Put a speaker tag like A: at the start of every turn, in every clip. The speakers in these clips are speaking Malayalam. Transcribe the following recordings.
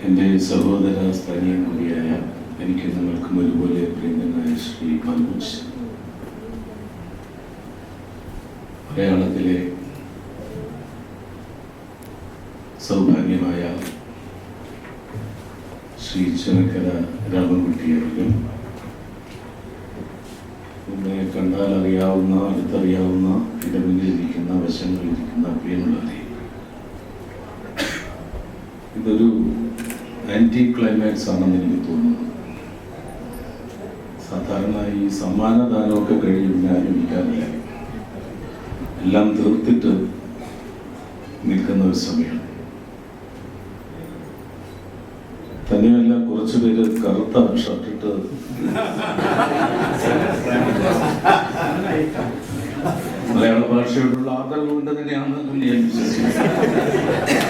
A: എന്റെ സഹോദര സ്ഥലീയ കൂടിയായ എനിക്ക് നിങ്ങൾക്കും ഒരുപോലെ പ്രിയങ്കരനായ ശ്രീ മനോജ് മലയാളത്തിലെ സൗഭാഗ്യമായ ശ്രീ ചെറുക്കര രാമൻകുട്ടി അവരും എന്നെ കണ്ടാൽ അറിയാവുന്ന അടുത്തറിയാവുന്ന എന്റെ മുന്നിലിരിക്കുന്ന വശങ്ങളിലിരിക്കുന്ന പ്രിയമുള്ളവരെ ഇതൊരു ആന്റി ക്ലൈമാക്സ് ആണെന്ന് എനിക്ക് തോന്നുന്നു. സാധാരണ ഈ സമ്മാനദാനമൊക്കെ കഴിഞ്ഞ് പിന്നെ ആരും ഇരിക്കാറില്ല. എല്ലാം തീർത്തിട്ട് നിൽക്കുന്ന ഒരു സമയമാണ്. തന്നെയല്ല കുറച്ചു പേര് കറുത്ത ഷർട്ടിട്ട് മലയാള ഭാഷയോടുള്ള ആദരവ് കൊണ്ട് തന്നെയാണ് ഞാൻ വിശ്വസിക്കുന്നത്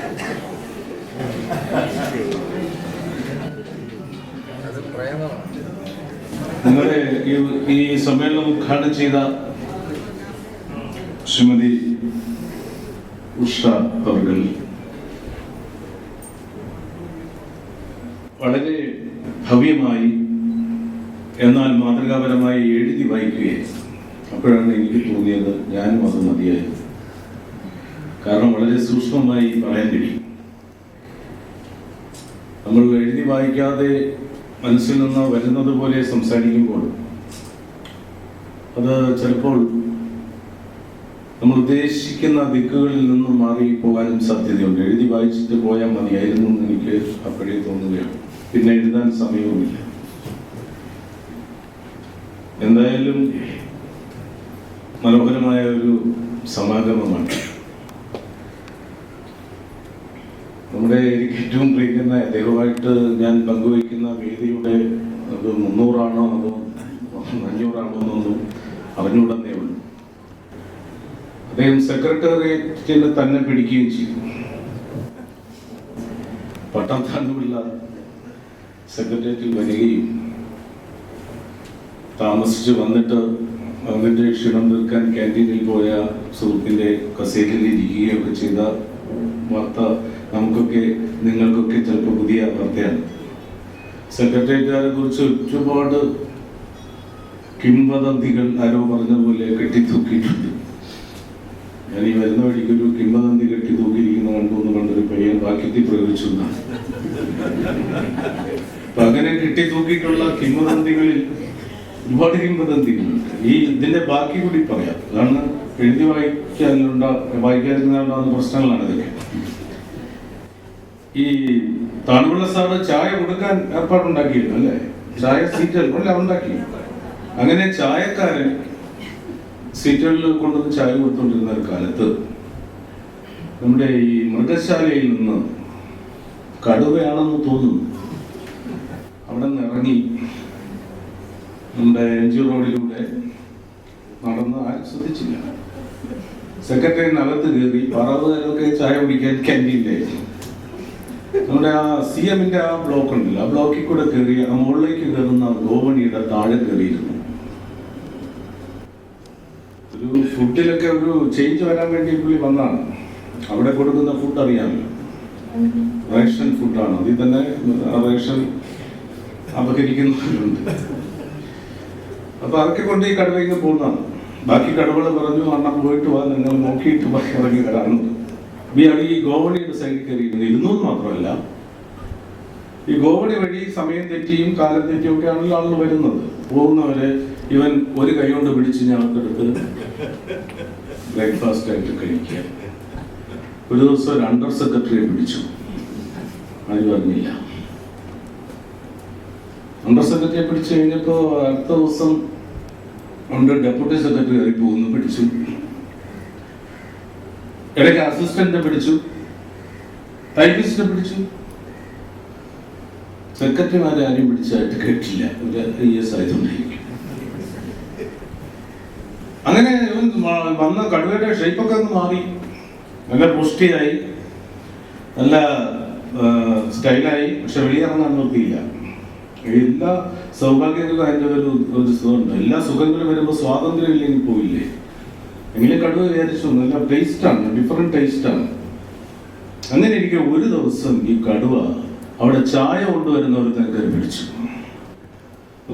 A: ഈ സമ്മേളനം ഉദ്ഘാടനം ചെയ്ത ശ്രീമതി ഉഷ അവർ വളരെ ഭവ്യമായി എന്നാൽ മാതൃകാപരമായി എഴുതി വായിക്കുകയായി. അപ്പോഴാണ് എനിക്ക് തോന്നിയത് ഞാനും അത് മതിയായത്. കാരണം വളരെ സൂക്ഷ്മമായി പറയാൻ കഴിയും. നമ്മൾ എഴുതി വായിക്കാതെ മനസ്സിൽ നിന്ന് വരുന്നത് പോലെ സംസാരിക്കുമ്പോൾ അത് ചിലപ്പോൾ നമ്മൾ ഉദ്ദേശിക്കുന്ന ദിക്കുകളിൽ നിന്നും മാറി പോകാനും സാധ്യതയുണ്ട്. എഴുതി വായിച്ചിട്ട് പോയാൽ മതിയായിരുന്നു എന്ന് എനിക്ക് അപ്പോഴേ തോന്നുകയാണ് പിന്നെ എഴുതാൻ സമയവുമില്ല. എന്തായാലും മനോഹരമായ ഒരു സമാഗമമാണ്. നമ്മുടെ എനിക്ക് ഏറ്റവും പ്രിയങ്കരനായ അദ്ദേഹമായിട്ട് ഞാൻ പങ്കുവയ്ക്കുന്ന വേദിയുടെ അത് മുന്നൂറാണോ അതോ അഞ്ഞൂറാണോ എന്നൊന്നും അറിഞ്ഞുകൂടെന്നേ ഉള്ളൂ. അദ്ദേഹം സെക്രട്ടേറിയറ്റിൽ തന്നെ പിടിക്കുകയും ചെയ്തു. പട്ടം താണ്ടുള്ള സെക്രട്ടേറിയറ്റിൽ വരികയും താമസിച്ച് വന്നിട്ട് അതിന്റെ ക്ഷീണം തീർക്കാൻ ക്യാന്റീനിൽ പോയ സുഹൃത്തിന്റെ കസേരയിൽ ഇരിക്കുകയൊക്കെ ചെയ്ത വാർത്ത നമുക്കൊക്കെ നിങ്ങൾക്കൊക്കെ ചിലപ്പോൾ പുതിയ വാർത്തയാണ്. സെക്രട്ടേറിയറ്റുകാരെ കുറിച്ച് ഒരുപാട് കിംവദന്തികൾ ആരോ പറഞ്ഞ പോലെ കെട്ടിത്തൂക്കിയിട്ടുണ്ട്. ഞാൻ ഈ വരുന്ന വഴിക്ക് ഒരു കിംവദന്തി കെട്ടി തൂക്കിയിരിക്കുന്ന കണ്ടു എന്ന് കണ്ടൊരു പയ്യൻ വാക്യത്തിൽ പ്രയോഗിച്ചു അപ്പൊ അങ്ങനെ കെട്ടി തൂക്കിയിട്ടുള്ള കിംവദന്തികളിൽ ഒരുപാട് കിംവദന്തികളുണ്ട്. ഈ ഇതിന്റെ ബാക്കി കൂടി പറയാം. അതാണ് എഴുതി വായിക്കാനുണ്ട വായിക്കാതിരുന്നാലുള്ള പ്രശ്നങ്ങളാണ് ഇതൊക്കെ. ഈ താണുപിള്ള സാറ് ചായ കൊടുക്കാൻ ഏർപ്പാടുണ്ടാക്കിയിരുന്നു അല്ലേ? ചായ സീറ്റ് അല്ല അങ്ങനെ ചായക്കാരൻ സീറ്റുകളിൽ കൊണ്ടുവന്ന് ചായ കൊടുത്തുകൊണ്ടിരുന്ന ഒരു കാലത്ത് നമ്മുടെ ഈ മൃഗശാലയിൽ നിന്ന് കടുവയാണെന്ന് തോന്നുന്നു. അവിടെ നിന്ന് ഇറങ്ങി നമ്മുടെ എൻ ജി റോഡിലൂടെ നടന്ന് ആരും ശ്രദ്ധിച്ചില്ല. സെക്രട്ടറിനകത്ത് കയറി പറവുകാരൊക്കെ ചായ കുടിക്കാൻ ക്യാന്റീനിലായിരുന്നു നമ്മുടെ ആ സി എമ്മിന്റെ ആ ബ്ലോക്ക് ഉണ്ടല്ലോ ആ ബ്ലോക്കിൽ കൂടെ കയറി ആ മുകളിലേക്ക് കയറുന്ന ഗോവണിയുടെ താഴെ കയറിയിരുന്നു. ഒരു ഫുഡിലൊക്കെ ഒരു ചേഞ്ച് വരാൻ വേണ്ടി പുള്ളി വന്നാണ്. അവിടെ കൊടുക്കുന്ന ഫുഡ് അറിയാമല്ലോ റേഷൻ ഫുഡാണ് അതിൽ തന്നെ റേഷൻ അപഹരിക്കുന്നവരുണ്ട്. അപ്പൊ അതൊക്കെ കൊണ്ട് ഈ കടുവയ്ക്ക് പോകുന്നതാണ്. ബാക്കി കടുവകൾ പറഞ്ഞു അണ്ണ പോയിട്ട് വന്ന് നിങ്ങൾ നോക്കിയിട്ട് ബാക്കി ഇറങ്ങി ഈ അവിടെ ഈ ഗോവണിയുടെ സൈഡിൽ കയറിയിരുന്നു ഇരുന്നു എന്ന് മാത്രമല്ല. ഈ ഗോവണി വഴി സമയം തെറ്റിയും കാലം തെറ്റിയും ഒക്കെ ആണല്ലോ ആളുകൾ വരുന്നത്. പോകുന്നവരെ ഇവൻ ഒരു കൈ കൊണ്ട് പിടിച്ച് ഞങ്ങൾക്കെടുത്ത് ബ്രേക്ക്ഫാസ്റ്റ് ആയിട്ട് കഴിക്കുക. ഒരു ദിവസം ഒരു അണ്ടർ സെക്രട്ടറിയെ പിടിച്ചു. അത് പറഞ്ഞില്ല അണ്ടർ സെക്രട്ടറിയെ പിടിച്ചു കഴിഞ്ഞപ്പോൾ അടുത്ത ദിവസം ഉണ്ട് ഡെപ്യൂട്ടി സെക്രട്ടറി കയറി പോകുന്നു പിടിച്ചു. ഇടയ്ക്ക് അസിസ്റ്റന്റിനെ പിടിച്ചു. ടൈപ്പിസ്റ്റിനെ പിടിച്ചു. സെക്രട്ടറിമാരെ ആരും പിടിച്ചായിട്ട് കേട്ടില്ല. ഒരു ഐ എസ് ആയതുകൊണ്ടായിരിക്കും. അങ്ങനെ ഇവൻ വന്ന കടുവയുടെ ഷേപ്പൊക്കെ ഒന്ന് മാറി. നല്ല പുഷ്ടിയായി. നല്ല സ്റ്റൈലായി. പക്ഷെ വെളിയിറങ്ങാൻ നിർത്തിയില്ല എല്ലാ സൗഭാഗ്യങ്ങളും അതിന്റെ ഒരു ഒരു സുഖമുണ്ട്. എല്ലാ സുഖങ്ങളും വരുമ്പോൾ സ്വാതന്ത്ര്യം ഇല്ലെങ്കിൽ പോയില്ലേ എങ്കിലും കടുവ വിചാരിച്ചു നല്ല ടേസ്റ്റാണ് ഡിഫറെന്റ് ടേസ്റ്റാണ് അങ്ങനെ ഇരിക്കെ ഒരു ദിവസം ഈ കടുവ അവിടെ ചായ കൊണ്ടുവരുന്ന ഒരു കയറി പിടിച്ചു.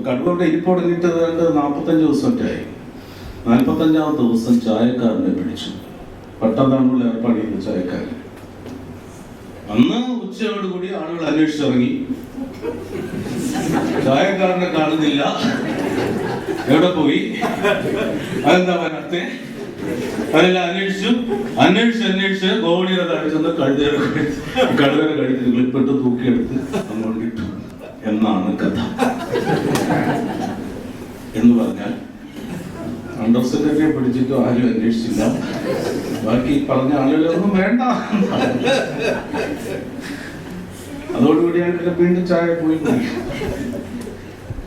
A: കടുവയുടെ ഇരിപ്പൊടുങ്ങിയിട്ട് ഏതാണ്ട് നാൽപ്പത്തഞ്ച് ദിവസമൊക്കെയായി നാൽപ്പത്തഞ്ചാമത്തെ ദിവസം ചായക്കാരനെ പിടിച്ചു പട്ടംതാണുള്ള ഏർപ്പാട് ചെയ്ത ചായക്കാരൻ. അന്ന് ഉച്ചയോട് കൂടി ആളുകൾ അന്വേഷിച്ചിറങ്ങി. ചായക്കാരനെ കാണുന്നില്ല. എവിടെ പോയി? അതെന്താ വരാത്തെ? അതെല്ലാം അന്വേഷിച്ചു. അന്വേഷിച്ച് അന്വേഷിച്ച് ഗോവണിയുടെ താഴെ ചെന്ന് കഴുതയുടെ കഴുതയുടെ കഴുത്തിൽ ക്ലിപ്പിട്ട് തൂക്കിയെടുത്ത് അങ്ങോട്ട് കിട്ടും എന്നാണ് കഥ. എന്ന് അണ്ടർ പിടിച്ചിട്ടും ആരും അന്വേഷിച്ചില്ല. ബാക്കി പറഞ്ഞ ആളുകളൊന്നും വേണ്ട. അതോടുകൂടി പിന്നെ വീണ്ടും ചായ പോയി.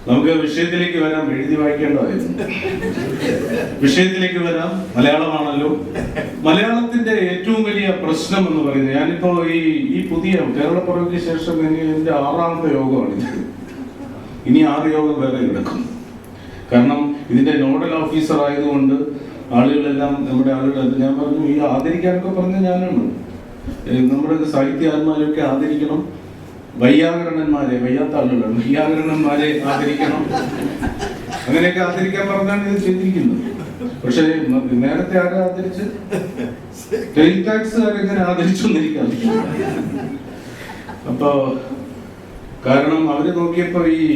A: നമുക്ക് വിഷയത്തിലേക്ക് വരാം. എഴുതി വായിക്കേണ്ടതായിരുന്നു. വിഷയത്തിലേക്ക് വരാം. മലയാളമാണല്ലോ. മലയാളത്തിന്റെ ഏറ്റവും വലിയ പ്രശ്നം എന്ന് പറയുന്നത് ഞാനിപ്പോ ഈ ഈ പുതിയ കേരളപ്പുറയ്ക്ക് ശേഷം ഇനി എന്റെ ആറാമത്തെ യോഗമാണ് ഇനി ആറ് യോഗം വേറെ കിടക്കും കാരണം ഇതിന്റെ നോഡൽ ഓഫീസർ ആയതുകൊണ്ട് ആളുകളെല്ലാം നമ്മുടെ ആളുകൾ ഞാൻ പറഞ്ഞു ഈ ആദരിക്കാനൊക്കെ പറഞ്ഞ ഞാനാണ്. നമ്മുടെ സാഹിത്യകാരന്മാരെയൊക്കെ ആദരിക്കണം. വയ്യാകരണന്മാരെ വയ്യാത്ത ആളുകളാണ്. വയ്യാകരണന്മാരെ ആദരിക്കണം. അങ്ങനെയൊക്കെ ആദരിക്കാൻ പറഞ്ഞാണ് ഇത് ചെയ്തിരിക്കുന്നത്. പക്ഷേ നേരത്തെ ആരെ ആദരിച്ച്? ടെയിൽ ടാക്സുകാരെ എങ്ങനെ ആദരിച്ചു എന്നിരിക്കാം? അപ്പോ കാരണം അവർ നോക്കിയപ്പോ ഈ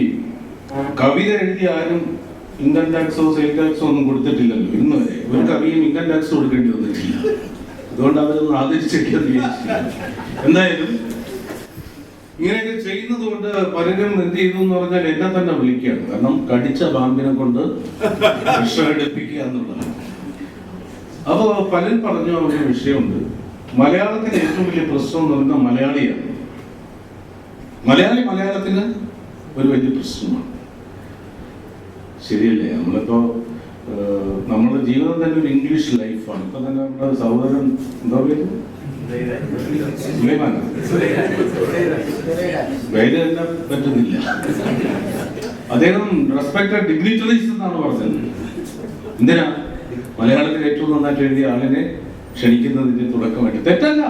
A: കവിത എഴുതി ആരും ഇൻകം ടാക്സോ സെയിൽ ടാക്സോ ഒന്നും കൊടുത്തിട്ടില്ലല്ലോ. ഇന്ന് വരെ ഒരു കവിയും ഇൻകം ടാക്സ് കൊടുക്കേണ്ടി വന്നിട്ടില്ല. അതുകൊണ്ട് അവരൊന്നും വിചാരിച്ചില്ല എന്തായാലും ഇങ്ങനെയൊക്കെ ചെയ്യുന്നത് കൊണ്ട് പലരും എന്ത് ചെയ്തു എന്ന് പറഞ്ഞാൽ എന്നെ തന്നെ വിളിക്കുകയാണ്. കാരണം കടിച്ച പാമ്പിനെ കൊണ്ട് വിഷമെടുപ്പിക്കുക എന്നുള്ളതാണ്. അപ്പോൾ പലരും പറഞ്ഞ ഒരു വിഷയമുണ്ട്. മലയാളത്തിന് ഏറ്റവും വലിയ പ്രശ്നം എന്ന് പറയുന്നത് മലയാളിയാണ്. മലയാളി മലയാളത്തിന് ഒരു വലിയ പ്രശ്നമാണ്. ശരിയല്ലേ? നമ്മളിപ്പോ നമ്മുടെ ജീവിതം തന്നെ ഒരു ഇംഗ്ലീഷ് ലൈഫാണ് ഇപ്പൊ തന്നെ നമ്മുടെ സഹോദരൻ എന്താ പേര്? സുലൈമാനാ പേര് തന്നെ പറ്റുന്നില്ല. അദ്ദേഹം റെസ്പെക്ടഡ് ഡിഗ്നിറ്ററീസ് എന്നാണ് പറഞ്ഞത്. എന്തിനാ? മലയാളത്തിൽ ഏറ്റവും നന്നായിട്ട് എഴുതിയ ആളിനെ ക്ഷണിക്കുന്നതിന്റെ തുടക്കമായിട്ട്. തെറ്റല്ല.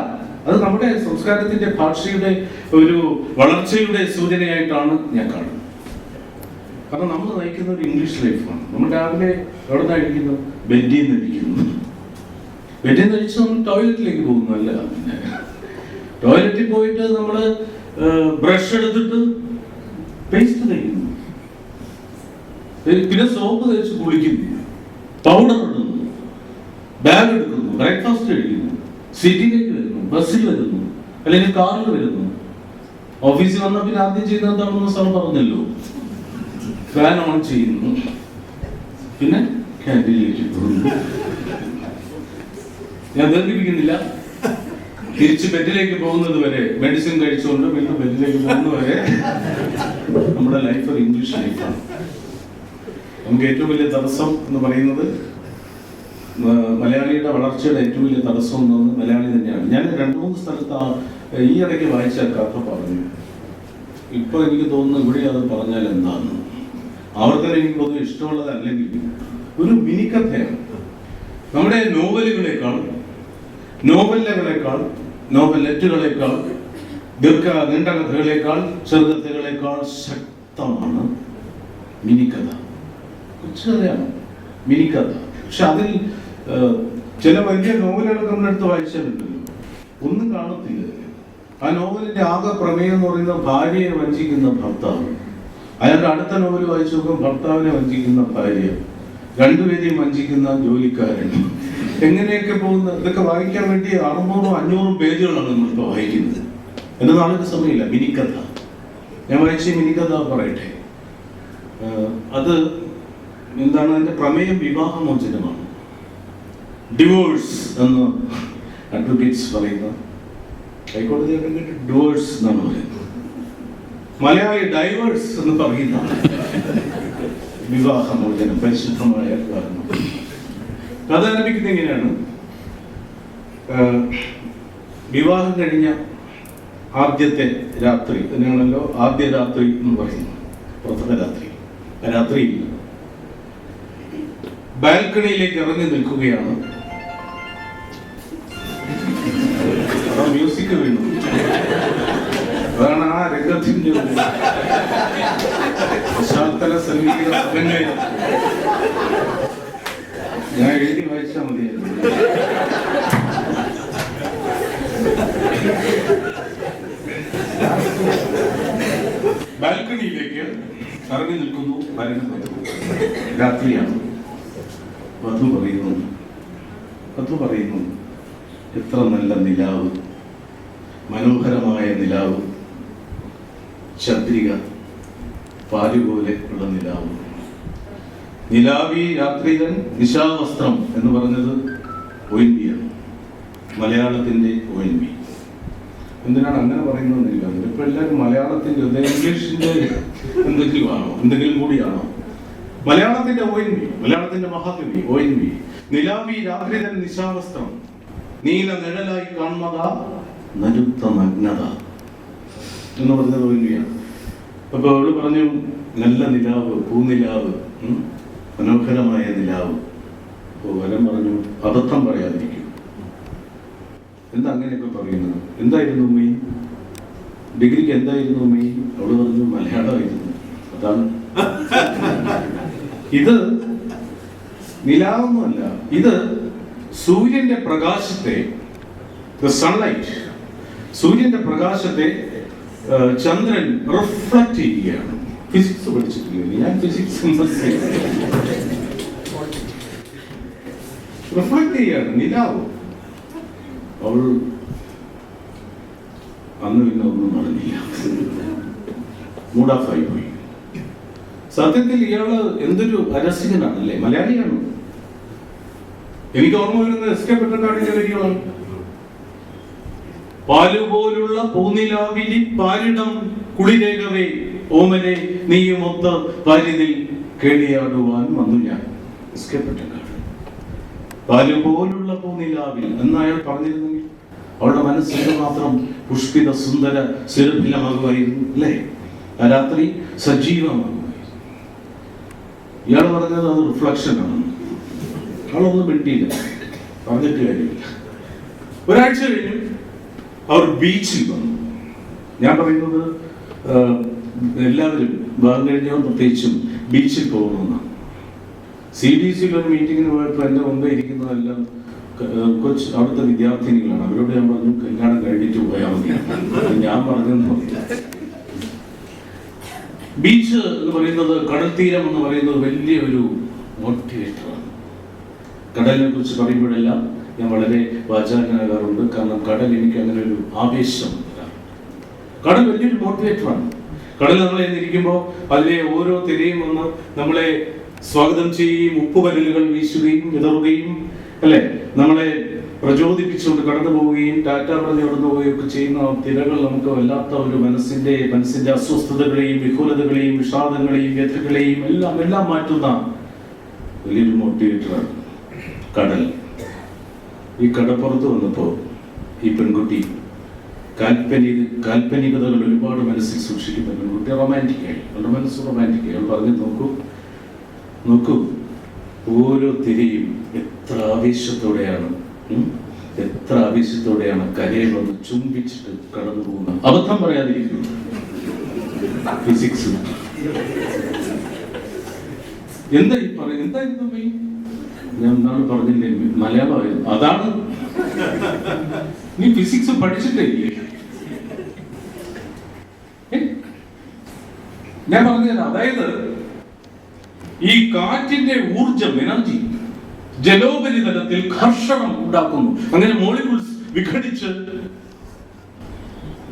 A: അത് നമ്മുടെ സംസ്കാരത്തിന്റെ ഭാഷയുടെ ഒരു വളർച്ചയുടെ സൂചനയായിട്ടാണ് ഞാൻ കാണുന്നത്. കാരണം നമ്മൾ നയിക്കുന്ന ഒരു ഇംഗ്ലീഷ് ലൈഫാണ് നമ്മൾ രാവിലെ എവിടെ നിന്നാണ് ഇരിക്കുന്നത് ബെഡിൽ നിന്ന് ഇരിക്കുന്നു ബെഡിൽ നിന്ന് നമ്മൾ ടോയ്ലറ്റിലേക്ക് പോകുന്നു അല്ല? ടോയ്ലറ്റിൽ പോയിട്ട് നമ്മൾ ബ്രഷ് എടുത്തിട്ട് പേസ്റ്റ് തയ്ക്കുന്നു പിന്നെ സോപ്പ് തേച്ച് കുളിക്കുന്നു. പൗഡർ ഇടുന്നു. ബാഗ് എടുക്കുന്നു. ബ്രേക്ക്ഫാസ്റ്റ് കഴിക്കുന്നു. സിറ്റിയിലേക്ക് വരുന്നു. ബസ്സിൽ വരുന്നു. അല്ലെങ്കിൽ കാറിൽ വരുന്നു. ഓഫീസിൽ വന്ന പിന്നെ ആദ്യം ചെയ്യുന്ന എന്താണെന്ന് സാർ പറഞ്ഞല്ലോ. ഫാൻ ഓൺ ചെയ്യുന്നു. പിന്നെ ക്യാന്റീനിലേക്ക് പോകുന്നു ഞാൻ ദീർഘിപ്പിക്കുന്നില്ല തിരിച്ച് ബെഡിലേക്ക് പോകുന്നത് വരെ മെഡിസിൻ കഴിച്ചുകൊണ്ട് പിന്നെ ബെഡിലേക്ക് പോകുന്നത് വരെ നമ്മുടെ ലൈഫ് ഒരു ഇംഗ്ലീഷ് ലൈഫാണ് നമുക്ക് ഏറ്റവും വലിയ തടസ്സം എന്ന് പറയുന്നത് മലയാളിയുടെ വളർച്ചയുടെ ഏറ്റവും വലിയ തടസ്സം എന്ന് പറയുന്നത് മലയാളി തന്നെയാണ്. ഞാൻ രണ്ട് മൂന്ന് സ്ഥലത്ത് ഈ ഇടയ്ക്ക് വായിച്ച കഥ പറഞ്ഞു. ഇപ്പൊ എനിക്ക് തോന്നുന്നു ഇവിടെ അത് പറഞ്ഞാൽ എന്താന്ന്. ആവർത്തനം എനിക്ക് പൊതുവെ ഇഷ്ടമുള്ളതല്ലെങ്കിൽ ഒരു മിനിക്കഥയാണ്. നമ്മുടെ നോവലുകളെക്കാൾ നോവലുകളെക്കാൾ നോവലെറ്റുകളെക്കാൾ ദീർഘ നീണ്ട കഥകളെക്കാൾ ചെറുകഥകളെക്കാൾ ശക്തമാണ് മിനിക്കഥ. കൊച്ചുകഥയാണ് മിനിക്കഥ. പക്ഷെ അതിൽ ചില വലിയ നോവലുകളൊക്കെ നമ്മളെടുത്ത് വായിച്ചാലുണ്ടല്ലോ ഒന്നും കാണത്തില്ല. ആ നോവലിന്റെ ആകെ പ്രമേയം എന്ന് പറയുന്നത് ഭാര്യയെ വഞ്ചിക്കുന്ന ഭർത്താവ്. അയാളുടെ അടുത്ത നോവൽ വായിച്ചപ്പോൾ ഭർത്താവിനെ വഞ്ചിക്കുന്ന ഭാര്യ രണ്ടുപേരെയും വഞ്ചിക്കുന്ന ജോലിക്കാരൻ. എങ്ങനെയൊക്കെ പോകുന്ന? ഇതൊക്കെ വായിക്കാൻ വേണ്ടി അറുന്നൂറും അഞ്ഞൂറും പേജുകളാണ് നമ്മളിപ്പോൾ വായിക്കുന്നത്. എന്റെ നാളെ സമയമില്ല. മിനിക്കഥ. ഞാൻ വായിച്ച മിനിക്കഥ പറയട്ടെ. അത് എന്താണ്? അതിന്റെ പ്രമേയം വിവാഹമോചനമാണ്. ഡിവോഴ്സ് എന്ന് അഡ്വക്കേറ്റ്സ് പറയുന്ന ഹൈക്കോടതി ഡിവോഴ്സ് എന്നാണ് പറയുന്നത്. മലയാളി ഡൈവേഴ്സ് എന്ന് പറയുന്ന വിവാഹമോചനം പരിശുദ്ധമായ കാരണം കഥ ആരംഭിക്കുന്നത് ഇങ്ങനെയാണ് വിവാഹം കഴിഞ്ഞ ആദ്യത്തെ രാത്രി തന്നെയാണല്ലോ ആദ്യ രാത്രി എന്ന് പറയുന്നത് പ്രഥമ രാത്രി. രാത്രിയിൽ ബാൽക്കണിയിലേക്ക് ഇറങ്ങി നിൽക്കുകയാണ്. മ്യൂസിക് വീണു. അതാണ് ആ രംഗത്തിന്റെ പശ്ചാത്തല സംഗീത സമന്വയം ഞാൻ എഴുതി വായിച്ചാൽ മതിയായിരുന്നു. ബാൽക്കണിയിലേക്ക് ഇറങ്ങി നിൽക്കുന്നു വരുന്നു രാത്രിയാണ്. വധു പറയുന്നു. വധു പറയുന്നു. എത്ര നല്ല നിലാവ്. മനോഹരമായ നിലാവ്. ചന്ദ്രിക പാലുപോലെ ഉള്ള നിലാവ്. നിലാവി രാത്രികൻ നിശാവസ്ത്രം എന്ന് പറഞ്ഞത് ഒ എൻ ആണ് മലയാളത്തിന്റെ ഒ മലയാളത്തിന്റെ ബി എന്തിനാണ് അങ്ങനെ പറയുന്നതെന്നില്ല ഇപ്പൊ എല്ലാവരും മലയാളത്തിന്റെ ഇംഗ്ലീഷിന്റെ എന്തെങ്കിലും ആണോ? എന്തെങ്കിലും കൂടിയാണോ? മലയാളത്തിന്റെ ഒ എൻ വി മലയാളത്തിന്റെ മഹാകവി ഒ എൻ വി നിലാവി രാത്രിതൻ നിശാവസ്ത്രം. നീല നിഴലായി കാണുന്നതാ നരുത്ത നഗ്നത എന്ന് പറഞ്ഞത് ഒ എൻ വിയാണ് അപ്പൊ അവൾ പറഞ്ഞു നല്ല നിലാവ് പൂനിലാവ് മനോഹരമായ നിലാവ്. അപ്പൊ വരം പറഞ്ഞു അബദ്ധം പറയാതിരിക്കും. എന്താ അങ്ങനെയൊക്കെ പറയുന്നത്? എന്തായിരുന്നു ഉമ്മീ? ഡിഗ്രിക്ക് എന്തായിരുന്നു ഉമ്മീ? അവൾ പറഞ്ഞു മലയാളമായിരുന്നു. അതാണ്. ഇത് നിലാവൊന്നുമല്ല ഇത് സൂര്യന്റെ പ്രകാശത്തെ സൺലൈറ്റ് സൂര്യന്റെ പ്രകാശത്തെ ചന്ദ്രൻ റിഫ്ലക്ട് ചെയ്യുകയാണ്. ഫിസിക്സ് പഠിച്ചിട്ടില്ല? ഞാൻ ഫിസിക്സ് റിഫ്ലക്ട് ചെയ്യാണ് നിലാവ്. അവൾ അന്ന് പിന്നെ ഒന്നും നടന്നില്ല മൂഡ് ഓഫ് ആയി പോയി. സത്യത്തിൽ ഇയാൾ എന്തൊരു അരസികനാണ് അല്ലേ? മലയാളിയാണ്. എനിക്ക് ഓർമ്മ വരുന്ന എസ് കെ പാലുപോലുള്ള പൂനിലാവിലി പാലിടം കുളിരേകവേ ഓമനെ നീയുമൊത്ത പാലിതിൽ കേളിയാടുവാൻ വന്നു ഞാൻ. പാലുപോലുള്ള പൂനിലാവിൽ എന്ന് അയാൾ പറഞ്ഞിരുന്നെങ്കിൽ അവളുടെ മനസ്സിന് മാത്രം പുഷ്പിത സുന്ദര സുരഭിലമാകുമായിരുന്നു അല്ലേ? ആ രാത്രി സജീവമാകുമായിരുന്നു. ഇയാൾ പറഞ്ഞത് അത് റിഫ്ലക്ഷൻ ആണ്. അവളൊന്നും മിണ്ടിയില്ല. പറഞ്ഞിട്ട് കാര്യമില്ല. ഒരാഴ്ച കഴിഞ്ഞു. അവർ ബീച്ചിൽ വന്നു. ഞാൻ പറയുന്നത് എല്ലാവരും ഭാഗം കഴിഞ്ഞവർ പ്രത്യേകിച്ചും ബീച്ചിൽ പോകുന്നതാണ് സി ഡി സിയിൽ ഒരു മീറ്റിങ്ങിന് പോയപ്പോൾ എന്റെ മുമ്പേ ഇരിക്കുന്നതെല്ലാം കൊച്ച് അവിടുത്തെ വിദ്യാർത്ഥിനികളാണ്. അവരോട് ഞാൻ പറഞ്ഞു കല്യാണം കഴിഞ്ഞിട്ട് പോയാൽ മതി. ഞാൻ പറഞ്ഞു. ബീച്ച് എന്ന് പറയുന്നത് കടൽ തീരം എന്ന് പറയുന്നത് വലിയൊരു മോട്ടിവേറ്ററാണ് കടലിനെ കുറിച്ച് പറയുമ്പോഴെല്ലാം ഞാൻ വളരെ വാചാലനാകാറുണ്ട്. കാരണം കടൽ എനിക്ക് അങ്ങനെ ഒരു ആവേശം. കടൽ വലിയൊരു മോട്ടിവേറ്ററാണ് കടൽ നമ്മളെ ഇരിക്കുമ്പോൾ അതിലെ ഓരോ തിരയും വന്ന് നമ്മളെ സ്വാഗതം ചെയ്യുകയും ഉപ്പുപരലുകൾ വീശുകയും വിതറുകയും അല്ലെ? നമ്മളെ പ്രചോദിപ്പിച്ചുകൊണ്ട് കടന്നു പോവുകയും ടാറ്റ പറഞ്ഞ് കടന്നു പോവുകയും ഒക്കെ ചെയ്യുന്ന തിരകൾ നമുക്ക് വല്ലാത്ത ഒരു മനസ്സിന്റെ മനസ്സിന്റെ അസ്വസ്ഥതകളെയും വിഹുലതകളെയും വിഷാദങ്ങളെയും വ്യഥകളെയും എല്ലാം എല്ലാം മാറ്റുന്ന വലിയൊരു മോട്ടിവേറ്ററാണ് കടൽ. ഈ കടപ്പുറത്ത് വന്നപ്പോൾ ഈ പെൺകുട്ടി കാൽപ്പനിക കാൽപ്പനികതകൾ ഒരുപാട് മനസ്സിൽ സൂക്ഷിക്കുന്ന പെൺകുട്ടി റൊമാന്റിക്കായി അവളുടെ മനസ്സ് റൊമാന്റിക്കായി അവൾ പറഞ്ഞു നോക്കൂ നോക്കൂ. ഓരോ തിരയും എത്ര ആവേശത്തോടെയാണ് എത്ര ആവേശത്തോടെയാണ് കരയിൽ വന്ന് ചുംബിച്ചിട്ട് കടന്നു പോകുന്നത്? അബദ്ധം പറയാതിരിക്കുന്നു ഫിസിക്സ് എന്താ ഈ പറയുന്നത് എന്തായിരുന്നു മെയിൻ ഞാൻ എന്താണ് പറഞ്ഞില്ലേ? മലയാളം അതാണ്. നീ ഫിസിക്സ് പഠിച്ചിട്ടേ? ഞാൻ പറഞ്ഞത് അതായത് ഈ കാറ്റിന്റെ ഊർജം എനർജി ജലോപരിതലത്തിൽ ഘർഷണം ഉണ്ടാക്കുന്നു. അങ്ങനെ മോളിക്യൂൾസ് വിഘടിച്ച്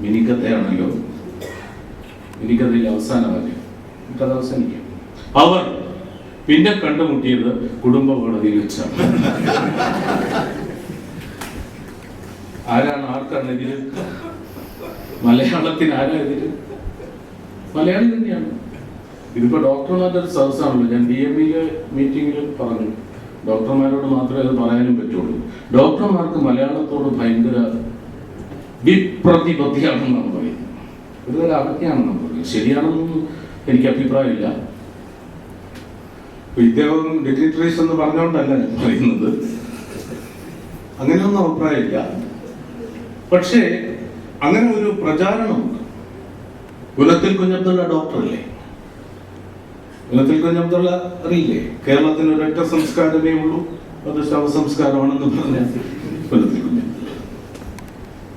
A: മിനിക്കഥയാണല്ലോ മിനിക്കഥയിൽ അവസാനമല്ലേ കഥ അവസാനിക്കും. അവർ പിന്നെ കണ്ടുമുട്ടിയത് കുടുംബ കോടതിയിൽ വെച്ചാണ്. ആരാണ് ആർക്കാണ് എതിര്? മലയാളത്തിന് ആരാ എതിര്? മലയാളി തന്നെയാണ്. ഇതിപ്പോ ഡോക്ടർമാരുടെ ഒരു സദസ്സാണല്ലോ. ഞാൻ ഡി എം ഇയിലെ മീറ്റിംഗിൽ പറഞ്ഞു. ഡോക്ടർമാരോട് മാത്രമേ അത് പറയാനും പറ്റുള്ളൂ. ഡോക്ടർമാർക്ക് മലയാളത്തോട് ഭയങ്കര വിപ്രതിബദ്ധിയാണെന്നാണ് പറയുന്നത്. ഒരുതരം അവജ്ഞയാണെന്നാണ് പറയുന്നത്. ശരിയാണെന്നൊന്നും എനിക്ക് അഭിപ്രായമില്ല. വിദ്യാഭ്യാസം ഡിഗ്നിറ്ററീസ് എന്ന് പറഞ്ഞുകൊണ്ടല്ല ഞാൻ പറയുന്നത്. അങ്ങനെയൊന്നും അഭിപ്രായമില്ല. പക്ഷേ അങ്ങനെ ഒരു പ്രചാരണമുണ്ട് കുലത്തിൽ കുഞ്ഞബ്ദുള്ള ഡോക്ടറല്ലേ? കുലത്തിൽ കുഞ്ഞബ്ദുള്ള അറിയില്ലേ? കേരളത്തിന് ഒരൊറ്റ സംസ്കാരമേ ഉള്ളൂ അത് ശവസംസ്കാരമാണെന്ന് പറഞ്ഞ കുലത്തിൽ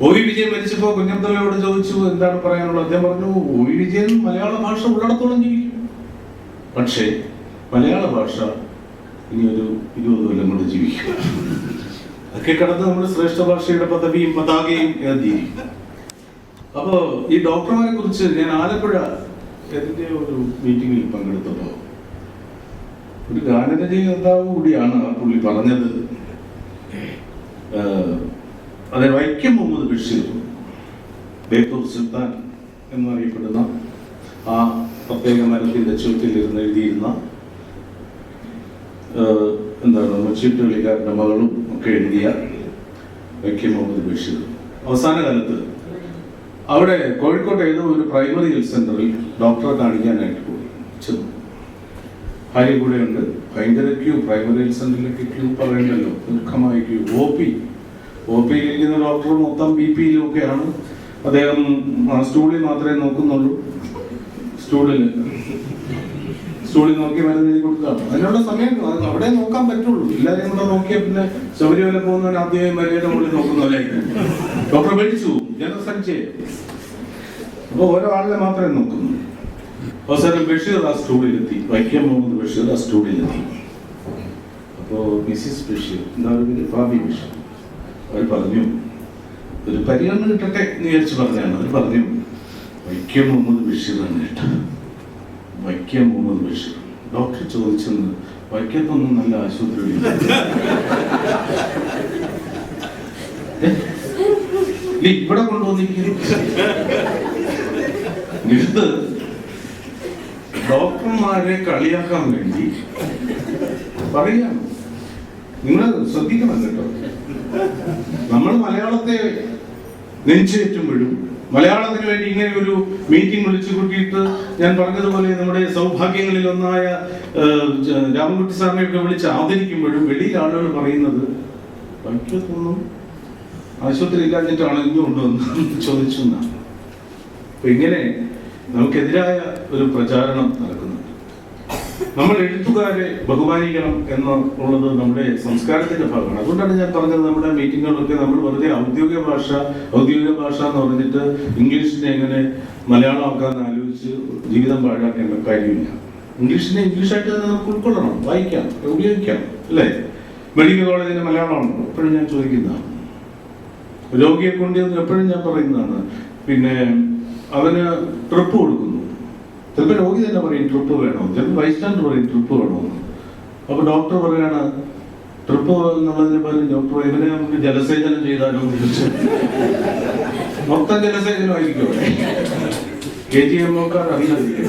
A: ഒ വി വിജയൻ മരിച്ചപ്പോ കുഞ്ഞബ്ദുള്ളയോട് ചോദിച്ചു എന്താണ് പറയാനുള്ളത്? അദ്ദേഹം പറഞ്ഞു ഒ വി വിജയൻ മലയാള ഭാഷ ഉള്ളിടത്തോളം ജീവിക്കും പക്ഷേ മലയാള ഭാഷ ഇനി ഒരു ഇരുപത് കൊല്ലം കൊണ്ട് ജീവിക്കും. അതൊക്കെ കടന്ന് നമ്മുടെ ശ്രേഷ്ഠ ഭാഷയുടെ പദവിയും പതാകയും ഏതിയിരിക്കും അപ്പോ ഈ ഡോക്ടർമാരെ കുറിച്ച് ഞാൻ ആലപ്പുഴ എന്റെ ഒരു മീറ്റിംഗിൽ പങ്കെടുത്തപ്പോ ഒരു ഗാനരചയിതാവ് കൂടിയാണ് ആ പുള്ളി പറഞ്ഞത്. അതെ വൈക്കം മുഹമ്മദ് ബഷീർ ബേപ്പൂർ സുൽത്താൻ എന്നറിയപ്പെടുന്ന ആ പ്രത്യേക മരത്തിന്റെ ചുവട്ടിലിരുന്ന് എഴുതിയിരുന്ന എന്താണ് മുച്ചീട്ട് കളിക്കാരന്റെ മകളും ഒക്കെ എഴുതിയ വൈക്കം മുഹമ്മദ് ബഷീർ. അവസാന കാലത്ത് അവിടെ കോഴിക്കോട് ഏതോ ഒരു പ്രൈമറി ഹെൽത്ത് സെന്ററിൽ ഡോക്ടറെ കാണിക്കാനായിട്ട് പോയി. ചെന്നു. ഭാര്യ കൂടെ ഉണ്ട്. ഭയങ്കര ക്യൂ പ്രൈമറി ഹെൽത്ത് സെന്ററിലേക്ക് ക്യൂ പറയണ്ടല്ലോ. ദീർഘമായ ക്യൂ ഒ പി ഒ പിയിൽ ഇരിക്കുന്ന ഡോക്ടർ മൊത്തം ബി പിയിലൊക്കെയാണ് അദ്ദേഹം സ്റ്റൂളിൽ മാത്രമേ നോക്കുന്നുള്ളൂ. സ്റ്റൂളിൽ സ്റ്റൂളിൽ നോക്കി മരുന്ന് എഴുതി കൊടുക്കുകയാണ് അതിനുള്ള സമയം അവിടെ നോക്കാൻ പറ്റുള്ളൂ. എല്ലാവരെയും കൂടെ നോക്കിയ പിന്നെ ശബരിമല പോകുന്നവൻ ആദ്യമായി മര്യാദ മുകളിൽ നോക്കുന്നവരായിരിക്കും. ഡോക്ടർ പേടിച്ചു. സഞ്ചയം അപ്പൊ ഓരോ ആളിനെ മാത്രമേ നോക്കുന്നു അവസാനം ബഷീർ ആ സ്റ്റൂഡിലെത്തി വൈക്കം മുഹമ്മദ് ബഷീർ ആ സ്റ്റൂഡിലെത്തി അപ്പോ മിസ്സിസ് ബഷീർ എന്താ പറയുക ഫാബി ബഷീർ. അവർ പറഞ്ഞു ഒരു പരിഗണന കിട്ടട്ടെ എന്ന് വിചാരിച്ച് പറഞ്ഞാണ് അവർ പറഞ്ഞു വൈക്കം മുഹമ്മദ് ബഷീർ തന്നെ കേട്ടു. വൈക്കം മുഹമ്മദ് ബഷീർ ഡോക്ടർ ചോദിച്ചെന്ന് വൈക്കത്തൊന്നും നല്ല ആശുപത്രി ഇവിടെ കൊണ്ടുവന്നിരിക്കുന്നു. ഇത് ഡോക്ടർമാരെ കളിയാക്കാൻ വേണ്ടി പറയാണ് നിങ്ങൾ ശ്രദ്ധിക്കണം കേട്ടോ. നമ്മൾ മലയാളത്തെ നെഞ്ചേറ്റുമ്പോഴും മലയാളത്തിന് വേണ്ടി ഇങ്ങനെ ഒരു മീറ്റിംഗ് വിളിച്ചു കൂട്ടിയിട്ട് ഞാൻ പറഞ്ഞതുപോലെ നമ്മുടെ സൗഭാഗ്യങ്ങളിൽ ഒന്നായ രാമൻകുട്ടി സാറിനെയൊക്കെ വിളിച്ച് ആദരിക്കുമ്പോഴും വെളിയിൽ ആളുകൾ പറയുന്നത് വൈക്കത്തൊന്നും ആശുപത്രി ഇല്ലാഞ്ഞിട്ടാണ് ഇങ്ങ് കൊണ്ടുവന്ന് ചോദിച്ചു എന്നാണ്. അപ്പൊ ഇങ്ങനെ നമുക്കെതിരായ ഒരു പ്രചാരണം നടക്കുന്നുണ്ട് നമ്മൾ എഴുത്തുകാരെ ബഹുമാനിക്കണം എന്നുള്ളത് നമ്മുടെ സംസ്കാരത്തിന്റെ ഭാഗമാണ്. അതുകൊണ്ടാണ് ഞാൻ പറഞ്ഞത് നമ്മുടെ മീറ്റിങ്ങുകളൊക്കെ നമ്മൾ വെറുതെ ഔദ്യോഗിക ഭാഷ ഔദ്യോഗിക ഭാഷ എന്ന് പറഞ്ഞിട്ട് ഇംഗ്ലീഷിനെ എങ്ങനെ മലയാളമാക്കാൻ ആലോചിച്ച് ജീവിതം പാഴാക്കേണ്ട കാര്യമില്ല. ഇംഗ്ലീഷിനെ ഇംഗ്ലീഷായിട്ട് തന്നെ നമുക്ക് ഉൾക്കൊള്ളണം വായിക്കാം ഉപയോഗിക്കാം അല്ലേ? മെഡിക്കൽ കോളേജിന്റെ മലയാളമാണ് എപ്പോഴും ഞാൻ ചോദിക്കുന്നതാണ്. രോഗിയെ കൊണ്ട് എപ്പോഴും ഞാൻ പറയുന്നതാണ് പിന്നെ അവന് ട്രിപ്പ് കൊടുക്കുന്നു. ചിലപ്പോൾ രോഗി തന്നെ പറയും ട്രിപ്പ് വേണോ? ചിലപ്പോൾ ബൈസ്റ്റാൻഡർ പറയും ട്രിപ്പ് വേണോ? അപ്പൊ ഡോക്ടർ പറയാണ് ട്രിപ്പ് എന്നുള്ളതിന് പകരം ഡോക്ടർ ഇവനെ നമുക്ക് ജലസേചനം ചെയ്താലോ? മൊത്തം ജലസേചനമായിരിക്കും കെ ജി എം ഒക്കെ അറിയാതിരിക്കും.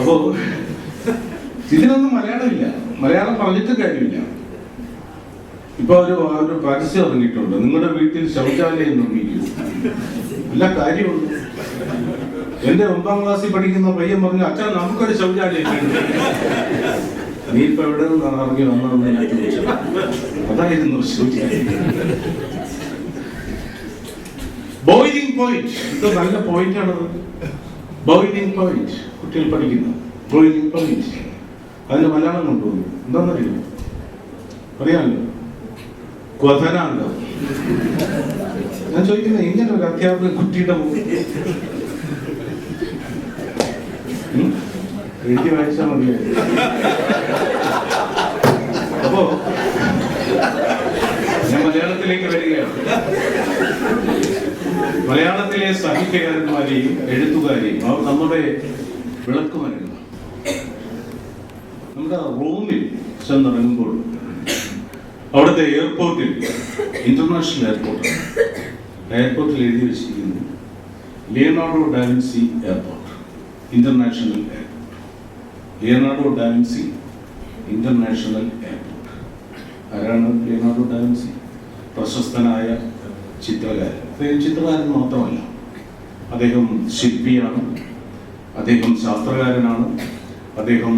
A: അപ്പോ ഇതിനൊന്നും മലയാളമില്ല. മലയാളം പറഞ്ഞിട്ട് കാര്യമില്ല. ഇപ്പൊ ഒരു ഒരു പരസ്യം ഇറങ്ങിയിട്ടുണ്ട്. നിങ്ങളുടെ വീട്ടിൽ ശൗചാലയം നിർമ്മിക്കൂ. എല്ലാ കാര്യമുണ്ട്. എന്റെ ഒമ്പതാം ക്ലാസ്സിൽ പഠിക്കുന്ന പയ്യൻ പറഞ്ഞു അച്ഛൻ നമുക്കൊരു ശൗചാലയം വേണം." നീ ഇപ്പൊ എവിടെ നിന്നാണ് ഇറങ്ങി വന്നതെന്ന് ഞാൻ ചോദിച്ചു. അതായിരുന്നു ശൗചാലയം. ബോയിലിംഗ് പോയിന്റ് ഇത് നല്ല പോയിന്റ് ആണ് ബോയിലിംഗ് പോയിന്റ് കുട്ടികൾ പഠിക്കുന്നു. ബോയിലിംഗ് പോയിന്റ് അതിന് മലയാളം കൊണ്ടുവന്നു. എന്താണെന്നറിയോ? അറിയാമല്ലോ? ക്വഥനാണല്ലോ ഞാൻ ചോദിക്കുന്നത് ഇങ്ങനെ ഒരു അധ്യാപകൻ കുട്ടിയുടെ? എഴുതി വായിച്ചാൽ അപ്പോ ഞാൻ മലയാളത്തിലേക്ക് വരികയാണ്. മലയാളത്തിലെ സാഹിത്യകാരന്മാരെയും എഴുത്തുകാരെയും അവർ നമ്മുടെ വിളക്കുമരുന്നു നമ്മുടെ റൂമിൽ ചെന്നിറങ്ങുമ്പോൾ അവിടുത്തെ എയർപോർട്ടിൽ ഇന്റർനാഷണൽ എയർപോർട്ട് എയർപോർട്ടിൽ എഴുതി വെച്ചിരിക്കുന്നു. Leonardo da Vinci airport. International airport Leonardo da Vinci international airport ആരാണ് ലിയനാർഡോ ഡാവിൻസി പ്രശസ്തനായ ചിത്രകാരൻ. അദ്ദേഹം ചിത്രകാരൻ മാത്രമല്ല. അദ്ദേഹം ശില്പിയാണ്. അദ്ദേഹം ശാസ്ത്രകാരനാണ്. അദ്ദേഹം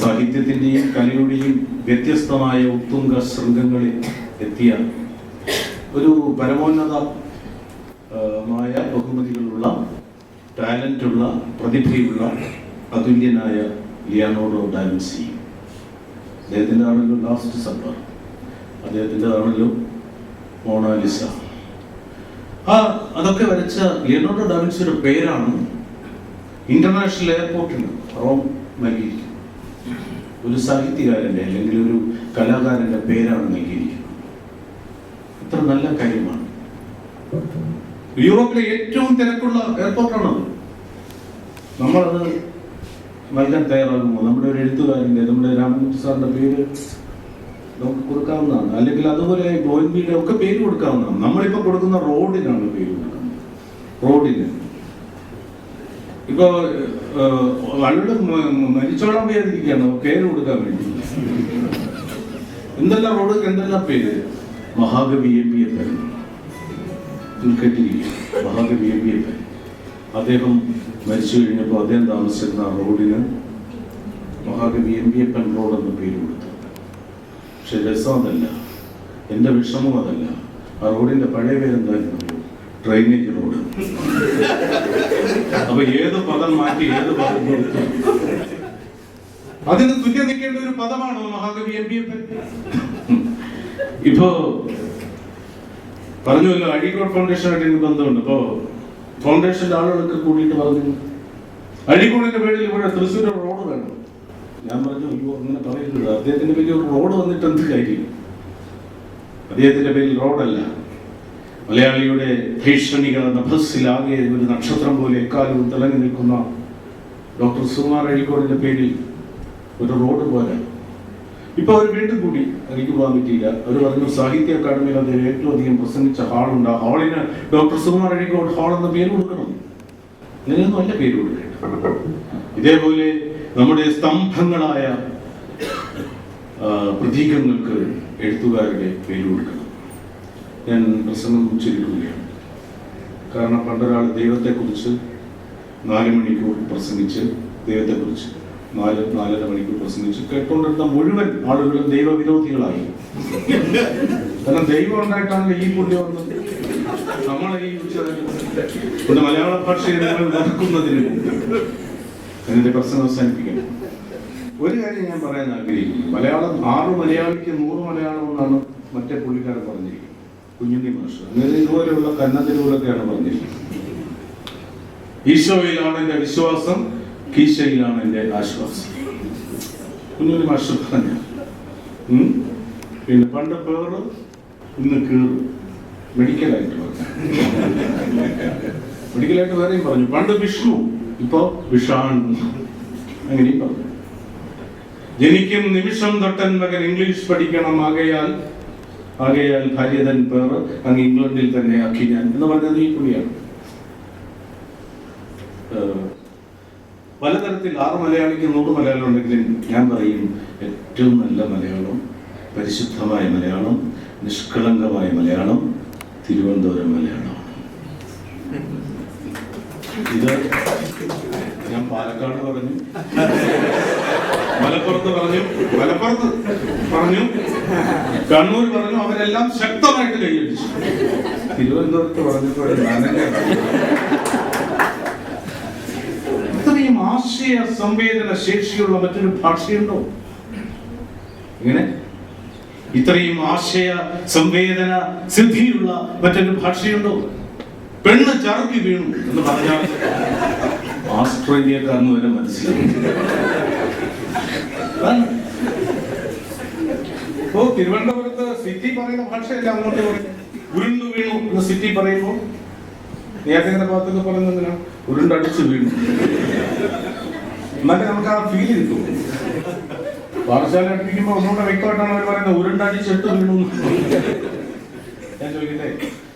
A: സാഹിത്യത്തിന്റെയും കലയുടെയും വ്യത്യസ്തമായ ഉത്തുംഗ ശൃംഗങ്ങളിൽ എത്തിയ ഒരു പരമോന്നത ആ, ഉള്ള പ്രതിഭയുള്ള അതുല്യനായ ലിയാനോഡോ ഡാൻസി അദ്ദേഹത്തിന്റെ ആണല്ലോ ലാസ്റ്റ് സപ്പർ അദ്ദേഹത്തിന്റെ ആണല്ലോ മോണാലിസ ആ അതൊക്കെ വരച്ച ലിയനോഡോ ഡാവിൻസിയുടെ പേരാണ് ഇന്റർനാഷണൽ എയർപോർട്ടിന് റോം നൽകിയിരിക്കുന്നത്. ഒരു സാഹിത്യകാരന്റെ അല്ലെങ്കിൽ ഒരു കലാകാരന്റെ പേരാണ് നൽകിയിരിക്കുന്നത്. ഇത്ര നല്ല കാര്യമാണ്. യൂറോപ്പിലെ ഏറ്റവും തിരക്കുള്ള എയർപോർട്ടാണത്. നമ്മളത് നൽകാൻ തയ്യാറാകുമോ നമ്മുടെ ഒരു എഴുത്തുകാരന്റെ നമ്മുടെ രാമകൃഷ്ണ സാറിന്റെ പേര് നമുക്ക് കൊടുക്കാവുന്നതാണ്. അല്ലെങ്കിൽ അതുപോലെ ഗോവിന്ദിയുടെ ഒക്കെ പേര് കൊടുക്കാവുന്നതാണ്. നമ്മളിപ്പോ കൊടുക്കുന്ന റോഡിനാണ് പേര് കൊടുക്കുന്നത്. റോഡിന്. ഇപ്പോൾ ആളുകൾ മരിച്ചോളാൻ വയ്യാതിരിക്കുകയാണ് പേര് കൊടുക്കാൻ വേണ്ടി. എന്തെല്ലാം റോഡ് എന്തെല്ലാം പേര്? മഹാകവി എം പി എപ്പൻ കേട്ടിരിക്കുക മഹാകവി എം പി അദ്ദേഹം മരിച്ചു കഴിഞ്ഞപ്പോൾ അദ്ദേഹം താമസിച്ചിരുന്ന റോഡിന് മഹാകവി എം പി എപ്പൻ റോഡ് എന്ന് പേര് കൊടുത്തു. പക്ഷെ രസം അതല്ല. എന്റെ വിഷമം അതല്ല. ആ റോഡിന്റെ പഴയ പേരെന്തായിരുന്നു? Drainage road. അപ്പൊ ഏത് പദം മാറ്റി ഏത് പദം കൊടുത്തു? അതിന് തുല്യം നിൽക്കേണ്ട ഒരു പദമാണോ മഹാകവി എം പി എപ്പൻ ഇപ്പോ പറഞ്ഞുവല്ലോ അഴീക്കോട് ഫൗണ്ടേഷനായിട്ട് എനിക്ക് ബന്ധമുണ്ട്. അപ്പോ ഫൗണ്ടേഷന്റെ ആളുകളൊക്കെ കൂടിയിട്ട് പറഞ്ഞു. അഴീക്കോടിന്റെ പേരിൽ ഇവിടെ തൃശ്ശൂർ റോഡ് വേണം. ഞാൻ പറഞ്ഞു അയ്യോ അങ്ങനെ പറയരുത്. അദ്ദേഹത്തിന്റെ പേരിൽ ഒരു റോഡ് വന്നിട്ട് എന്ത് കാര്യം? അദ്ദേഹത്തിന്റെ പേരിൽ റോഡല്ല. മലയാളിയുടെ ഭീഷണികൾ നഭസ്സിലാകെ ഒരു നക്ഷത്രം പോലെ എക്കാലവും തിളങ്ങി നിൽക്കുന്ന ഡോക്ടർ സുമാർ അഴീക്കോടിന്റെ പേരിൽ ഒരു റോഡ് പോലെ ഇപ്പൊ അവർ വീണ്ടും കൂടി എനിക്ക് പോകാൻ പറ്റിയില്ല. അവർ പറഞ്ഞു സാഹിത്യ അക്കാദമിയിൽ അദ്ദേഹം ഏറ്റവും അധികം പ്രസംഗിച്ച ഹാളുണ്ട് ആ ഹാളിന് ഡോക്ടർ സുകുമാർ അഴീക്കോട് ഹാൾ എന്ന പേര് കൊടുക്കണം. അങ്ങനെയൊന്നും അല്ല പേര് കൊടുക്കേണ്ടത്. ഇതേപോലെ നമ്മുടെ സ്തംഭങ്ങളായ പ്രതീകങ്ങൾക്ക് എഴുത്തുകാരുടെ പേര് കൊടുക്കണം. ഞാൻ പ്രസംഗം ചുരുക്കുകയാണ് കാരണം പണ്ടൊരാൾ ദൈവത്തെക്കുറിച്ച് നാല് മണിക്കൂർ പ്രസംഗിച്ച് ദൈവത്തെക്കുറിച്ച് നാല് നാലര മണിക്കൂർ പ്രസംഗിച്ച് കേട്ടുകൊണ്ടിരുന്ന മുഴുവൻ ആളുകളും ദൈവവിരോധികളായി. കാരണം ദൈവം ഉണ്ടായിട്ടാണല്ലോ ഈ പുണ്യം വന്നത്. നമ്മളെ ഈ ഉച്ച മലയാള ഭാഷയെ നമ്മൾ നടക്കുന്നതിന് എന്റെ പ്രസംഗം അവസാനിപ്പിക്കണം ഒരു കാര്യം ഞാൻ പറയാൻ ആഗ്രഹിക്കുന്നു. മലയാളം ആറ് മലയാളിക്ക് നൂറ് മലയാളം എന്നാണ് മറ്റേ പുള്ളിക്കാരൻ പറഞ്ഞിരിക്കുന്നത്. കുഞ്ഞുണ്ണി മാഷ്. അങ്ങനെ ഇതുപോലെയുള്ള കന്നത്തിലൂടെയൊക്കെയാണ് പറഞ്ഞിരിക്കുന്നത്. ഈശോയിലാണ് എന്റെ വിശ്വാസം. കീശയിലാണ് എന്റെ ആശ്വാസം. കുഞ്ഞുണ്ണി മാഷ് പറഞ്ഞ? പിന്നെ പണ്ട് പേറ് ഇന്ന് കീറ്. മെഡിക്കലായിട്ട് പറഞ്ഞു മെഡിക്കലായിട്ട് വേറെയും പറഞ്ഞു. പണ്ട് വിഷ്ണു ഇപ്പോ വിഷാണു അങ്ങനെയും പറഞ്ഞു. ജനിക്കും നിമിഷം തൊട്ടൻ മകൻ ഇംഗ്ലീഷ് പഠിക്കണം ആകയാൽ ആകയാൽ ഭാര്യതൻ പേർ അങ്ങ് ഇംഗ്ലണ്ടിൽ തന്നെ ആക്കി ഞാൻ എന്ന് പറഞ്ഞത് ഈ പുള്ളിയാണ്. പലതരത്തിൽ ആറ് മലയാളിക്ക് നൂറ് മലയാളം ഉണ്ടെങ്കിലും ഞാൻ പറയും ഏറ്റവും നല്ല മലയാളം പരിശുദ്ധമായ മലയാളം നിഷ്കളങ്കമായ മലയാളം തിരുവനന്തപുരം മലയാളമാണ്. ഇത് ഞാൻ പാലക്കാട് പറഞ്ഞു. മലപ്പുറത്ത് പറഞ്ഞു. മലപ്പുറത്ത് പറഞ്ഞു. കണ്ണൂർ പറഞ്ഞു. അവരെല്ലാം ശക്തമായിട്ട് കൈയടിച്ചു. തിരുവനന്തപുരത്ത് പറഞ്ഞപ്പോൾ നനഞ്ഞ ഇത്രയും ആശയ സംവേദന ശേഷിയുള്ള മറ്റൊരു ഭാഷയുണ്ടോ? ഇങ്ങനെ? ഇത്രയും ആശയ സംവേദന സിദ്ധിയുള്ള മറ്റൊരു ഭാഷയുണ്ടോ? പെണ്ണ് ചറുക്കി വീണു എന്ന് പറഞ്ഞാൽ ആസ്ട്രേലിയക്കാരന് വരെ മനസ്സിലാവും. അതാണ്. ഓ തിരുവനന്തപുരത്ത് സിറ്റി പറയുന്ന ഭാഷയല്ല അങ്ങോട്ട് പറയും ഉരുണ്ടു വീണു എന്ന് സിറ്റി പറയുമ്പോൾ നേരത്തെ ഭാഗത്തൊക്കെ പറയുന്നതിനാ ഉരുണ്ടടിച്ച് വീണു. എന്നാലേ നമുക്ക് ആ ഫീൽ കിട്ടും പാഠശാല അടുപ്പിക്കുമ്പോൾ ഒന്നുകൂടെ വ്യക്തമായിട്ടാണ് അവർ പറയുന്നത് ഉരുണ്ടടിച്ചിട്ട് വീണു. ഞാൻ ചോദിക്കട്ടെ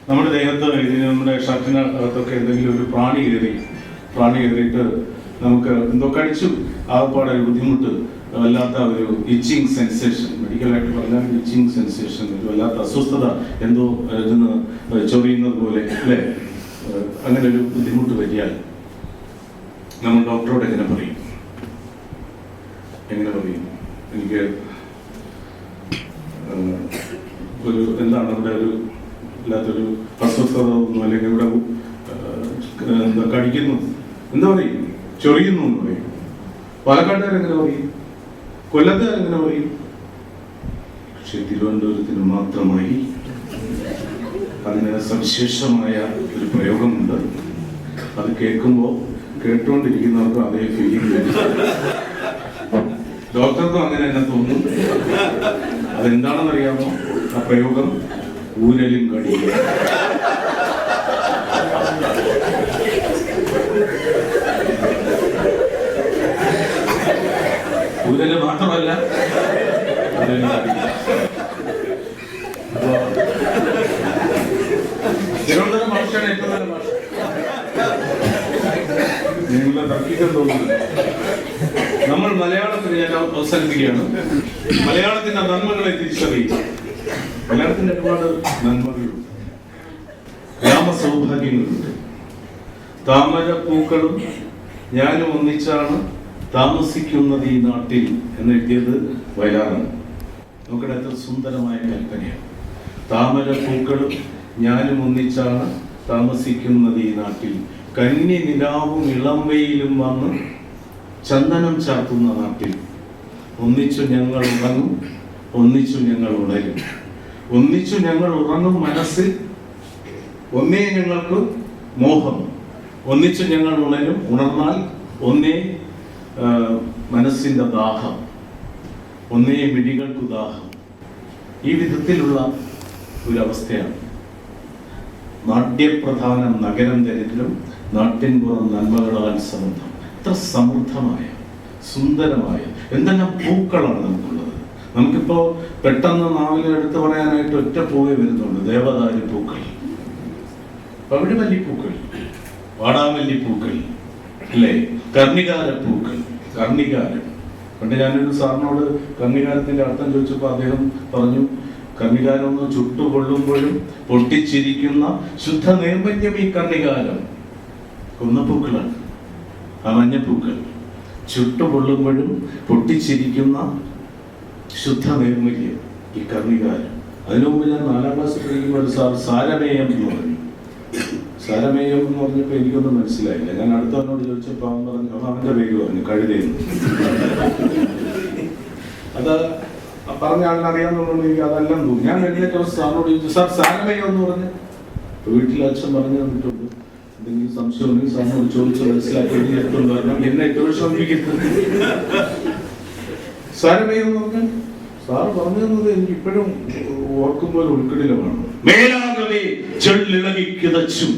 A: നമ്മുടെ ദേഹത്ത് ഇതിന് നമ്മുടെ ഷർട്ടിന് അകത്തൊക്കെ എന്തെങ്കിലും ഒരു പ്രാണി കയറി പ്രാണി കയറിയിട്ട് നമുക്ക് എന്തോ കടിച്ചു ആകപ്പാടെ ഒരു ബുദ്ധിമുട്ട് വല്ലാത്ത ഒരു ഇച്ചിങ് സെൻസേഷൻ മെഡിക്കലായിട്ട് പറഞ്ഞാൽ ഇച്ചിങ് സെൻസേഷൻ ഒരു വല്ലാത്ത അസ്വസ്ഥത എന്തോ ഇതിന് ചൊറിയുന്നത് പോലെ അല്ലേ? അങ്ങനെ ഒരു ബുദ്ധിമുട്ട് വരിയാൽ നമ്മൾ ഡോക്ടറോട് എങ്ങനെ പറയും? എങ്ങനെ പറയും? എനിക്ക് ഒരു എന്താണ് അവിടെ ഒരു ഇല്ലാത്തൊരു അസ്വസ്ഥത ഒന്നും അല്ലെങ്കിൽ ഇവിടെ എന്താ കടിക്കുന്നു? എന്താ പറയും? ചൊറിയുന്നു എന്ന് പറയും. പാലക്കാട്ടുകാർ എങ്ങനെ പറയും? കൊല്ലത്തുകാർ എങ്ങനെ പറയും? പക്ഷെ തിരുവനന്തപുരത്തിന് മാത്രമായി അതിന് സവിശേഷമായ ഒരു പ്രയോഗമുണ്ട്. അത് കേൾക്കുമ്പോൾ കേട്ടുകൊണ്ടിരിക്കുന്നവർക്ക് അതേ ഫീലിംഗ് ഡോക്ടർക്കും അങ്ങനെ തന്നെ തോന്നും. അതെന്താണെന്ന് അറിയാമോ ആ പ്രയോഗം ഊരലും കടിയും. ഊരൽ മാത്രമല്ല അപ്പോ തിരുവനന്തപുരം ഭാഷയാണ് ഏറ്റവും നല്ല ഭാഷ നിങ്ങളുടെ തർക്കിക്കാൻ നമ്മൾ മലയാളത്തിന് ഞാൻ അവസാനിപ്പിക്കുകയാണ്. മലയാളത്തിന്റെ നന്മകളെ തിരിച്ചറിയുക. മലയാളത്തിന്റെ ഒരുപാട് നന്മകളുണ്ട്. ഗ്രാമസൗഭാഗ്യങ്ങളുണ്ട് താമര പൂക്കളും ഞാനും ഒന്നിച്ചാണ് താമസിക്കുന്നത് ഈ നാട്ടിൽ എന്ന് എഴുതിയത് വയലാറാണ്. നോക്കട്ടെ എത്ര സുന്ദരമായ കൽപ്പനയാണ്. താമര പൂക്കളും ഞാനും ഒന്നിച്ചാണ് താമസിക്കുന്നത് ഈ നാട്ടിൽ കന്നി നിലാവും ഇളം വെയിലും വന്ന് ചന്ദനം ചാർത്തുന്ന നാട്ടിൽ ഒന്നിച്ചു ഞങ്ങൾ ഉറങ്ങും ഒന്നിച്ചു ഞങ്ങൾ ഉണരും. ഒന്നിച്ചു ഞങ്ങൾ ഉറങ്ങും മനസ്സിൽ ഒന്നേ ഞങ്ങൾക്ക് മോഹം. ഒന്നിച്ചു ഞങ്ങൾ ഉണരും ഉണർന്നാൽ ഒന്നേ മനസ്സിന്റെ ദാഹം. ഒന്നേ മിഴികൾക്ക് ദാഹം. ഈ വിധത്തിലുള്ള ഒരവസ്ഥയാണ്. നാട്യപ്രധാന നഗരം ദരിദ്രം. നാട്ടിൻപുറം നന്മകളാൽ സമൃദ്ധം. എത്ര സമൃദ്ധമായ സുന്ദരമായ എന്തെല്ലാം പൂക്കളാണ് നമുക്കുള്ളത്. നമുക്കിപ്പോ പെട്ടെന്ന് നാവിൽ എടുത്തു പറയാനായിട്ട് ഒറ്റ പൂവേ വരുന്നുണ്ട് ദേവദാരി പൂക്കൾ. പവിഴവല്ലി പൂക്കൾ വാടാമല്ലി പൂക്കൾ അല്ലേ? കർണികാര പൂക്കൾ കർണികാരം. പണ്ട് ഞാനൊരു സാറിനോട് കർണികാരത്തിന്റെ അർത്ഥം ചോദിച്ചപ്പോൾ അദ്ദേഹം പറഞ്ഞു കർണികാരം ഒന്ന് ചുട്ടുകൊള്ളുമ്പോഴും പൊട്ടിച്ചിരിക്കുന്ന ശുദ്ധ നൈർമല്യം ഈ കർണികാരം. കുന്നപ്പൂക്കളാണ് മഞ്ഞപ്പൂക്കൾ ചുട്ടുപൊള്ളുമ്പോഴും പൊട്ടിച്ചിരിക്കുന്ന ശുദ്ധ നൈർമല്യം ഈ കർണികാരം അതിനു മുമ്പ് ഞാൻ നാലാം ക്ലാസ് പഠിക്കുമ്പോൾ സാർ സാരമേയം എന്ന് പറഞ്ഞു. സാരമേയം എന്ന് പറഞ്ഞപ്പോൾ എനിക്കൊന്നും മനസ്സിലായില്ല. ഞാൻ അടുത്തവനോട് ചോദിച്ചപ്പോൾ അവൻ പറഞ്ഞു അവൻ അവന്റെ പേര് പറഞ്ഞു കഴുതയെന്ന്. അത് പറഞ്ഞ ആളിനറിയാന്നുള്ളത് എനിക്ക് അതെല്ലാം തോന്നി. ഞാൻ എഴുന്നേറ്റ് സാറിനോട് ചോദിച്ചു സാർ സാരമേയം എന്ന് പറഞ്ഞു? അപ്പൊ വീട്ടിൽ അച്ഛൻ പറഞ്ഞു എന്തെങ്കിലും സംശയം ഉണ്ടെങ്കിൽ സാറിനോട് ചോദിച്ച് മനസ്സിലാക്കി എഴുതി വരണം എന്നെ ഏറ്റവും ശ്രമിക്കുന്നത് സാരമേയം എന്ന് സാറ് പറഞ്ഞു തന്നത് എനിക്ക് ഇപ്പോഴും ഓർക്കുമ്പോൾ ഉൾക്കിടിലാണ് മേലാകവേ ചെള്ളിളകി കിതച്ചും